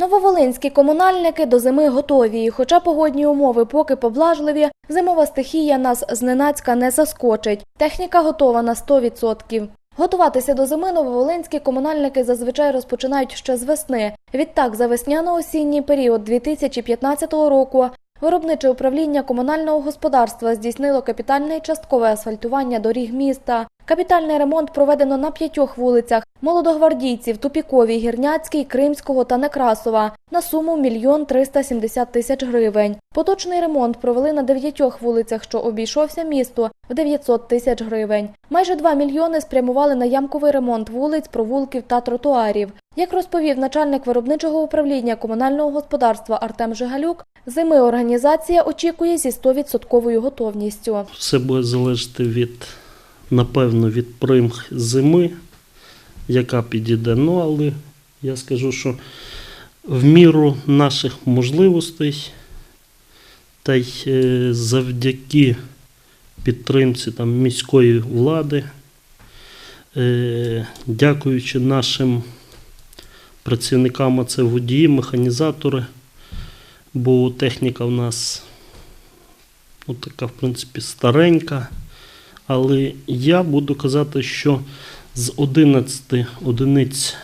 Нововолинські комунальники до зими готові. І Хоча погодні умови поки поблажливі, зимова стихія нас зненацька не заскочить. Техніка готова на 100%. Готуватися до зими нововолинські комунальники зазвичай розпочинають ще з весни. Відтак, за весняно-осінній період 2015 року Виробниче управління комунального господарства здійснило капітальне і часткове асфальтування доріг міста. Капітальний ремонт проведено на п'ятьох вулицях Молодогвардійців, Тупіковій, Гірняцькій, Кримського та Некрасова на суму мільйон 370 тисяч гривень. Поточний ремонт провели на дев'ятьох вулицях, що обійшовся місту в 900 тисяч гривень. Майже 2 мільйони спрямували на ямковий ремонт вулиць, провулків та тротуарів. Як розповів начальник виробничого управління комунального господарства Артем Жигалюк, зими організація очікує зі 100% готовністю. Все буде залежати від, напевно, від примх зими, яка підійде. Ну, але я скажу, що в міру наших можливостей та й е, завдяки підтримці там, міської влади, е, дякуючи нашим працівникам, а це водії, механізатори, бо техніка в нас ну, така, в принципі, старенька. Але я буду казати, що з 11 одиниць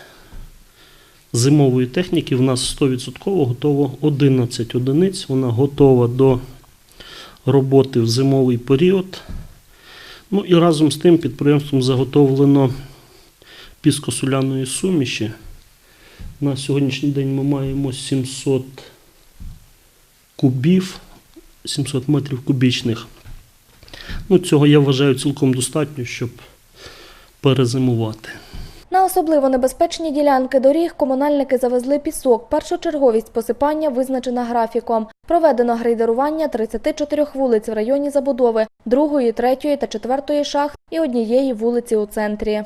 зимової техніки в нас 100% готово 11 одиниць. Вона готова до роботи в зимовий період. Ну і разом з тим підприємством заготовлено піскосоляної суміші. На сьогоднішній день ми маємо 700 кубів 700 метрів кубічних. Ну, цього я вважаю цілком достатньо, щоб перезимувати. На особливо небезпечні ділянки доріг комунальники завезли пісок. Першочерговість посипання визначена графіком. Проведено грейдерування 34 вулиць в районі забудови, другої, третьої та четвертої шахт і однієї вулиці у центрі.